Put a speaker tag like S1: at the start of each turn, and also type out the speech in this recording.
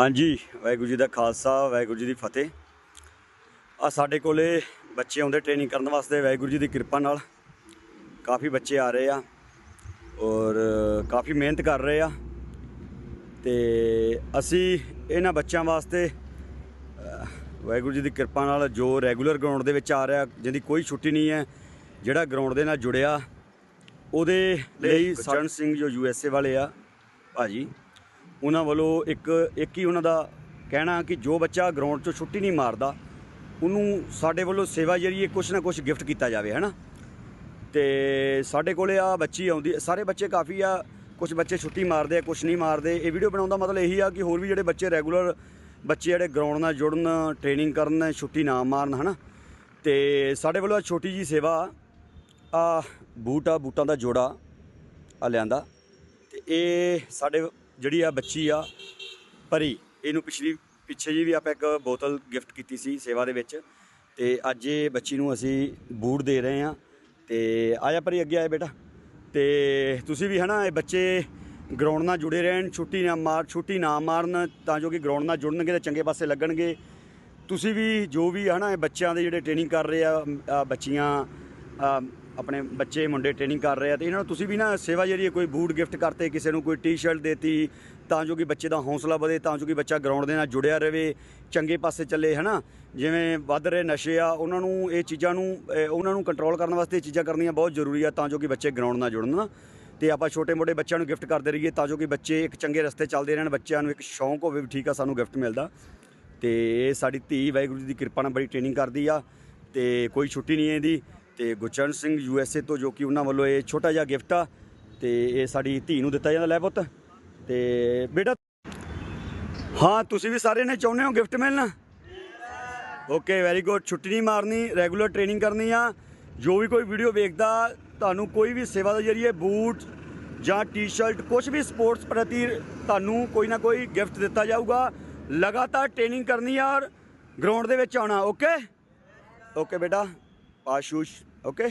S1: ਹਾਂਜੀ ਵਾਹਿਗੁਰੂ ਜੀ ਦਾ ਖਾਲਸਾ ਵਾਹਿਗੁਰੂ ਜੀ ਦੀ ਫਤਿਹ। ਆ ਸਾਡੇ ਕੋਲੇ ਬੱਚੇ ਆਉਂਦੇ ਟ੍ਰੇਨਿੰਗ ਕਰਨ ਵਾਸਤੇ ਵਾਹਿਗੁਰੂ ਜੀ ਦੀ ਕਿਰਪਾ ਨਾਲ। ਕਾਫੀ ਬੱਚੇ ਆ ਰਹੇ ਆ ਔਰ ਕਾਫੀ ਮਿਹਨਤ ਕਰ ਰਹੇ ਆ। ਤੇ ਅਸੀਂ ਇਹਨਾਂ ਬੱਚਿਆਂ ਵਾਸਤੇ ਵਾਹਿਗੁਰੂ ਜੀ ਦੀ ਕਿਰਪਾ ਨਾਲ ਜੋ ਰੈਗੂਲਰ ਗਰਾਊਂਡ ਦੇ ਵਿੱਚ ਆ ਰਿਹਾ ਜਿਹਦੀ ਕੋਈ ਛੁੱਟੀ ਨਹੀਂ ਹੈ ਜਿਹੜਾ ਗਰਾਊਂਡ ਦੇ ਨਾਲ ਜੁੜਿਆ ਉਹਦੇ ਲਈ ਸਰਨ ਸਿੰਘ ਜੋ ਯੂ ਐਸ ਏ ਵਾਲੇ ਆ ਭਾਜੀ। ਉਹਨਾਂ ਵੱਲੋਂ ਇੱਕ ਇੱਕ ਹੀ ਉਹਨਾਂ ਦਾ ਕਹਿਣਾ ਕਿ ਜੋ ਬੱਚਾ ਗਰਾਊਂਡ 'ਚੋਂ ਛੁੱਟੀ ਨਹੀਂ ਮਾਰਦਾ, ਉਹਨੂੰ ਸਾਡੇ ਵੱਲੋਂ ਸੇਵਾ ਜ਼ਰੀਏ ਹੈ ਕੁਛ ਨਾ ਕੁਛ ਗਿਫਟ ਕੀਤਾ ਜਾਵੇ, ਹੈਨਾ? ਤੇ ਸਾਡੇ ਕੋਲੇ ਆ ਬੱਚੀ ਆਉਂਦੀ, ਸਾਰੇ ਬੱਚੇ ਕਾਫੀ ਆ ਕੁਝ ਬੱਚੇ ਛੁੱਟੀ ਮਾਰਦੇ ਆ ਕੁਝ ਨਹੀਂ ਮਾਰਦੇ। ਇਹ ਵੀਡੀਓ ਬਣਾਉਣ ਦਾ ਮਤਲਬ ਇਹੀ ਆ ਕਿ ਹੋਰ ਵੀ ਜਿਹੜੇ ਬੱਚੇ ਰੈਗੂਲਰ ਬੱਚੇ ਜਿਹੜੇ ਗਰਾਊਂਡ ਨਾਲ ਜੁੜਨ ਟ੍ਰੇਨਿੰਗ ਕਰਨ, ਛੁੱਟੀ ਨਾ ਮਾਰਨ, ਹਨਾ? ਤੇ ਸਾਡੇ ਵੱਲੋਂ ਛੋਟੀ ਜੀ ਸੇਵਾ ਆ ਬੂਟ ਆ, ਬੂਟਾਂ ਦਾ ਜੋੜਾ ਆ ਲਿਆਂਦਾ। ਤੇ ਇਹ ਸਾਡੇ ਜਿਹੜੀ ਆ ਬੱਚੀ ਆ ਪਰੀ ਇਹਨੂੰ ਪਿਛਲੀ, ਪਿੱਛੇ ਜੀ ਵੀ ਆਪਾਂ ਇੱਕ ਬੋਤਲ ਗਿਫਟ ਕੀਤੀ ਸੀ ਸੇਵਾ ਦੇ ਵਿੱਚ, ਤੇ ਅੱਜ ਇਹ ਬੱਚੀ ਨੂੰ ਅਸੀਂ ਬੂਟ ਦੇ ਰਹੇ ਆ ਤੇ ਆਇਆ ਪਰੀ ਅੱਗੇ ਆਏ ਬੇਟਾ, ਤੇ ਤੁਸੀਂ ਵੀ ਹਨਾ ਇਹ ਬੱਚੇ ਗਰਾਊਂਡ ਨਾਲ ਜੁੜੇ ਰਹਿਣ, ਛੁੱਟੀ ਨਾ ਮਾਰ, ਛੁੱਟੀ ਨਾ ਮਾਰਨ, ਤਾਂ ਜੋ ਕਿ ਗਰਾਊਂਡ ਨਾਲ ਜੁੜਨਗੇ ਤੇ ਚੰਗੇ ਪਾਸੇ ਲੱਗਣਗੇ। ਤੁਸੀਂ ਵੀ ਜੋ ਵੀ ਹਨਾ ਇਹ ਬੱਚਿਆਂ ਦੇ ਜਿਹੜੇ ਟ੍ਰੇਨਿੰਗ ਕਰ ਰਹੇ ਆ ਬੱਚੀਆਂ ਆਪਣੇ ਬੱਚੇ, ਮੁੰਡੇ ਟ੍ਰੇਨਿੰਗ ਕਰ ਰਹੇ ਆ ਤੇ ਇਹਨਾਂ ਨੂੰ ਤੁਸੀਂ ਵੀ ਨਾ ਸੇਵਾ ਜਿਹੜੀ ਹੈ, ਕੋਈ ਬੂਟ ਗਿਫਟ ਕਰਤੇ, ਕਿਸੇ ਨੂੰ ਕੋਈ ਟੀ-ਸ਼ਰਟ ਦੇਤੀ, ਤਾਂ ਜੋ ਕਿ ਬੱਚੇ ਦਾ ਹੌਸਲਾ ਵਧੇ, ਤਾਂ ਜੋ ਕਿ ਬੱਚਾ ਗਰਾਊਂਡ ਦੇ ਨਾਲ ਜੁੜਿਆ ਰਹੇ, ਚੰਗੇ ਪਾਸੇ ਚੱਲੇ, ਹਨਾ? ਜਿਵੇਂ ਵੱਧ ਰਹੇ ਨਸ਼ੇ ਆ, ਉਹਨਾਂ ਨੂੰ ਇਹ ਚੀਜ਼ਾਂ ਨੂੰ ਉਹਨਾਂ ਨੂੰ ਕੰਟਰੋਲ ਕਰਨ ਵਾਸਤੇ ਇਹ ਚੀਜ਼ਾਂ ਕਰਨੀਆਂ ਬਹੁਤ ਜ਼ਰੂਰੀ ਆ, ਤਾਂ ਜੋ ਕਿ ਬੱਚੇ ਗਰਾਊਂਡ ਨਾਲ ਜੁੜਨ ਨਾ ਤੇ ਆਪਾਂ ਛੋਟੇ ਮੋਟੇ ਬੱਚਿਆਂ ਨੂੰ ਗਿਫਟ ਕਰਦੇ ਰਹੀਏ, ਤਾਂ ਜੋ ਕਿ ਬੱਚੇ ਇੱਕ ਚੰਗੇ ਰਸਤੇ ਚੱਲਦੇ ਰਹਿਣ, ਬੱਚਿਆਂ ਨੂੰ ਇੱਕ ਸ਼ੌਂਕ ਹੋਵੇ ਵੀ ਠੀਕ ਆ, ਸਾਨੂੰ ਗਿਫਟ ਮਿਲਦਾ। ਤੇ ਇਹ ਸਾਡੀ ਧੀ ਵਾਹਿਗੁਰੂ ਜੀ ਦੀ ਕਿਰਪਾ ਨਾਲ ਬੜੀ ਟ੍ਰੇਨਿੰਗ ਕਰਦੀ ਆ, ਤੇ ਕੋਈ ਛੁੱਟੀ ਨਹੀਂ ਇਹਦੀ। ਤੇ Gurcharan Singh U S A ਤੋਂ ਜੋ ਕਿ ਉਹਨਾਂ ਵੱਲੋਂ ਇਹ ਛੋਟਾ ਜਿਹਾ ਗਿਫਟ ਆ, ਤੇ ਇਹ ਸਾਡੀ ਧੀ ਨੂੰ ਦਿੱਤਾ ਜਾਂਦਾ ਲੈ ਪੁੱਤ। ਤੇ ਬੇਟਾ, ਹਾਂ, ਤੁਸੀਂ ਵੀ ਸਾਰੇ ਨੇ ਚਾਹੁੰਦੇ ਹੋ ਗਿਫਟ ਮਿਲਣਾ? Okay, very good. ਛੁੱਟੀ ਨਹੀਂ ਮਾਰਨੀ, ਰੈਗੂਲਰ ਟ੍ਰੇਨਿੰਗ ਕਰਨੀ ਆ। ਜੋ ਵੀ ਕੋਈ ਵੀਡੀਓ ਵੇਖਦਾ, ਤੁਹਾਨੂੰ ਕੋਈ ਵੀ ਸੇਵਾ ਦੇ ਜਰੀਏ ਬੂਟ ਜਾਂ ਟੀ-ਸ਼ਰਟ ਕੁਝ ਵੀ ਸਪੋਰਟਸ ਪ੍ਰਤੀ ਤੁਹਾਨੂੰ ਕੋਈ ਨਾ ਕੋਈ ਗਿਫਟ ਦਿੱਤਾ ਜਾਊਗਾ। ਲਗਾਤਾਰ ਟ੍ਰੇਨਿੰਗ ਕਰਨੀ ਆ ਔਰ ਗਰਾਊਂਡ ਦੇ ਵਿੱਚ ਆਉਣਾ, ਓਕੇ? ਓਕੇ ਬੇਟਾ, ਆਸ਼ੂਸ਼। ਓਕੇ